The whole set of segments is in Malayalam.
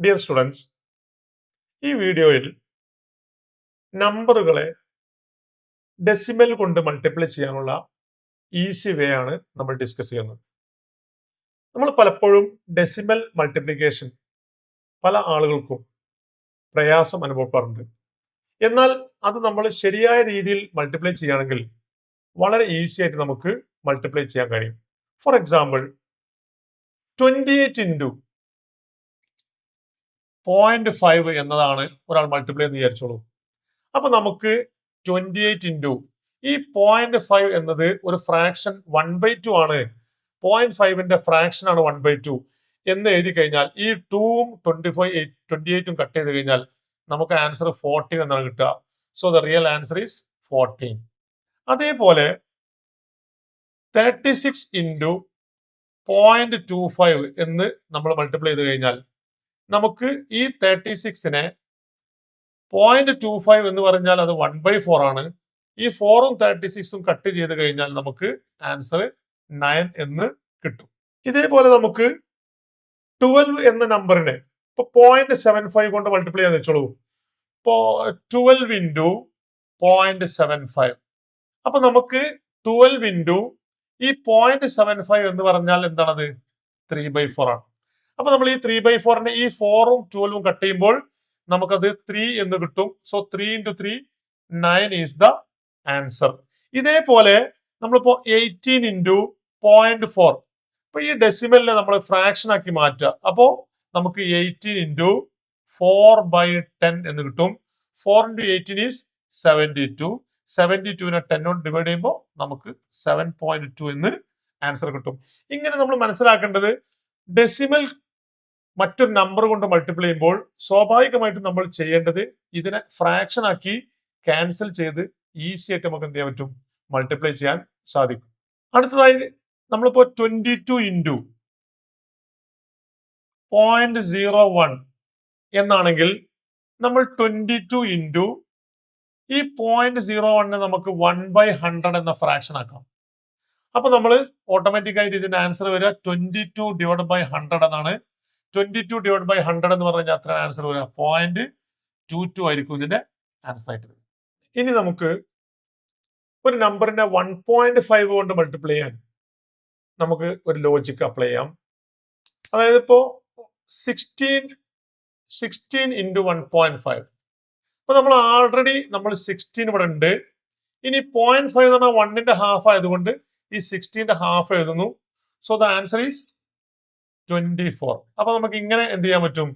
ഡിയർ സ്റ്റുഡൻസ് ഈ വീഡിയോയിൽ നമ്പറുകളെ ഡെസിമൽ കൊണ്ട് മൾട്ടിപ്ലൈ ചെയ്യാനുള്ള ഈസി വേ ആണ് നമ്മൾ ഡിസ്കസ് ചെയ്യുന്നത്. നമ്മൾ പലപ്പോഴും ഡെസിമൽ മൾട്ടിപ്ലിക്കേഷൻ പല ആളുകൾക്കും പ്രയാസം അനുഭവപ്പെടാറുണ്ട്. എന്നാൽ അത് നമ്മൾ ശരിയായ രീതിയിൽ മൾട്ടിപ്ലൈ ചെയ്യുകയാണെങ്കിൽ വളരെ ഈസി ആയിട്ട് നമുക്ക് മൾട്ടിപ്ലൈ ചെയ്യാൻ കഴിയും. For example twenty eight into point five എന്നതാണ് ഒരാൾ മൾട്ടിപ്ലൈ എന്ന് വിചാരിച്ചോളൂ. അപ്പൊ നമുക്ക് ട്വന്റി എയ്റ്റ് ഇന്റു ഈ പോയിന്റ് ഫൈവ് എന്നത് ഒരു ഫ്രാക്ഷൻ വൺ ബൈ ടു ആണ്. പോയിന്റ് ഫൈവിന്റെ ഫ്രാക്ഷൻ ആണ് വൺ ബൈ ടു എന്ന് എഴുതി കഴിഞ്ഞാൽ ഈ ടൂവും ട്വന്റി ഫൈവ് ട്വന്റി എയ്റ്റും കട്ട് ചെയ്ത് കഴിഞ്ഞാൽ നമുക്ക് ആൻസർ ഫോർട്ടീൻ എന്നാണ് കിട്ടുക. So the real answer is fourteen അതേപോലെ thirty six into point two five എന്ന് നമ്മൾ മൾട്ടിപ്ലൈ ചെയ്ത് കഴിഞ്ഞാൽ നമുക്ക് ഈ തേർട്ടി സിക്സിനെ പോയിന്റ് ടു ഫൈവ് എന്ന് പറഞ്ഞാൽ അത് വൺ ബൈ ഫോർ ആണ്. ഈ ഫോറും തേർട്ടി സിക്സും കട്ട് ചെയ്ത് കഴിഞ്ഞാൽ നമുക്ക് ആൻസർ നയൻ എന്ന് കിട്ടും. ഇതേപോലെ നമുക്ക് ട്വൽവ് എന്ന നമ്പറിനെ ഇപ്പൊ പോയിന്റ് സെവൻ ഫൈവ് കൊണ്ട് മൾട്ടിപ്ലൈ ചെയ്യാൻ വെച്ചോളൂ. ഇപ്പോ twelve into point seven five അപ്പൊ നമുക്ക് ട്വൽവ് ഇന്റു ഈ പോയിന്റ് സെവൻ ഫൈവ് എന്ന് പറഞ്ഞാൽ എന്താണത്? ത്രീ ബൈ ഫോർ ആണ്. അപ്പൊ നമ്മൾ ഈ ത്രീ ബൈ ഫോറിന്റെ ഈ ഫോറും ട്വൽവും കട്ട് ചെയ്യുമ്പോൾ നമുക്കത് ത്രീ എന്ന് കിട്ടും. So three into three nine is the answer ഇതേപോലെ നമ്മളിപ്പോ എയ്റ്റീൻ ഇന്റു പോയിന്റ് ഫോർ അപ്പൊ ഈ ഡെസിമലിനെ നമ്മൾ ഫ്രാക്ഷൻ ആക്കി മാറ്റുക. അപ്പോ നമുക്ക് eighteen into four by ten എന്ന് കിട്ടും. Four into eighteen is seventy two seventy ടുവിനെ ten കൊണ്ട് ഡിവൈഡ് ചെയ്യുമ്പോൾ നമുക്ക് സെവൻ പോയിന്റ് ടു എന്ന് ആൻസർ കിട്ടും. ഇങ്ങനെ നമ്മൾ മനസ്സിലാക്കേണ്ടത് ഡെസിമൽ മറ്റൊരു നമ്പർ കൊണ്ട് മൾട്ടിപ്ലൈ ചെയ്യുമ്പോൾ സ്വാഭാവികമായിട്ടും നമ്മൾ ചെയ്യേണ്ടത് ഇതിനെ ഫ്രാക്ഷൻ ആക്കി ക്യാൻസൽ ചെയ്ത് ഈസി ആയിട്ട് നമുക്ക് എന്ത് ചെയ്യാൻ പറ്റും? മൾട്ടിപ്ലൈ ചെയ്യാൻ സാധിക്കും. അടുത്തതായി നമ്മളിപ്പോ twenty two into point zero one എന്നാണെങ്കിൽ നമ്മൾ ട്വന്റി ടു ഇന്റു ഈ പോയിന്റ് സീറോ വണ്ണിന് നമുക്ക് വൺ ബൈ ഹൺഡ്രഡ് എന്ന ഫ്രാക്ഷൻ ആക്കാം. അപ്പൊ നമ്മൾ ഓട്ടോമാറ്റിക് ആയിട്ട് ഇതിന്റെ ആൻസർ വരിക. Twenty two divide by hundred എന്നാണ് twenty two divide by hundred എന്ന് പറഞ്ഞാൽ കഴിഞ്ഞാൽ അത്ര ആൻസർ വരിക പോയിന്റ് ടു ടു ആയിരിക്കും ഇതിന്റെ ആൻസർ ആയിട്ട് വരിക ഇനി നമുക്ക് ഒരു നമ്പറിനെ വൺ പോയിന്റ് ഫൈവ് കൊണ്ട് മൾട്ടിപ്ലൈ ചെയ്യാൻ നമുക്ക് ഒരു ലോജിക്ക് അപ്ലൈ ചെയ്യാം. അതായത് ഇപ്പോ sixteen sixteen into one point five അപ്പൊ നമ്മൾ ആൾറെഡി നമ്മൾ സിക്സ്റ്റീൻ ഇവിടെ ഉണ്ട്. ഇനി പോയിന്റ് ഫൈവ് എന്ന് പറഞ്ഞാൽ വണ്ണിന്റെ ഹാഫ് ആയതുകൊണ്ട് ഈ സിക്സ്റ്റീന്റെ ഹാഫ് എഴുതുന്നു. So the answer is twenty four അപ്പൊ നമുക്ക് ഇങ്ങനെ എന്ത് ചെയ്യാൻ പറ്റും?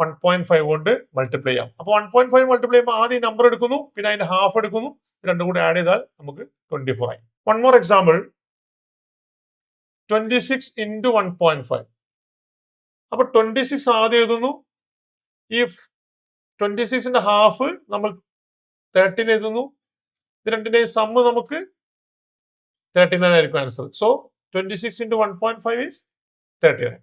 വൺ പോയിന്റ് ഫൈവ് കൊണ്ട് മൾട്ടിപ്ലൈ ചെയ്യാം. അപ്പൊ വൺ പോയിന്റ് ഫൈവ് മൾട്ടിപ്ലൈ ചെയ്യുമ്പോൾ ആദ്യം നമ്പർ എടുക്കുന്നു പിന്നെ അതിന്റെ ഹാഫ് എടുക്കുന്നു. രണ്ടും കൂടി ആഡ് ചെയ്താൽ നമുക്ക് ട്വന്റി ഫോർ ആയി. One more example twenty six into one point five അപ്പൊ ട്വന്റി സിക്സ് ആദ്യം എഴുതുന്നു. ഈ ട്വന്റി സിക്സിന്റെ ഹാഫ് നമ്മൾ തേർട്ടീൻ എഴുതുന്നു. ഇത് രണ്ടിന്റെ സമ്മ് നമുക്ക് തേർട്ടി നയൻ ആയിരിക്കും answer so twenty six into one point five is thirty nine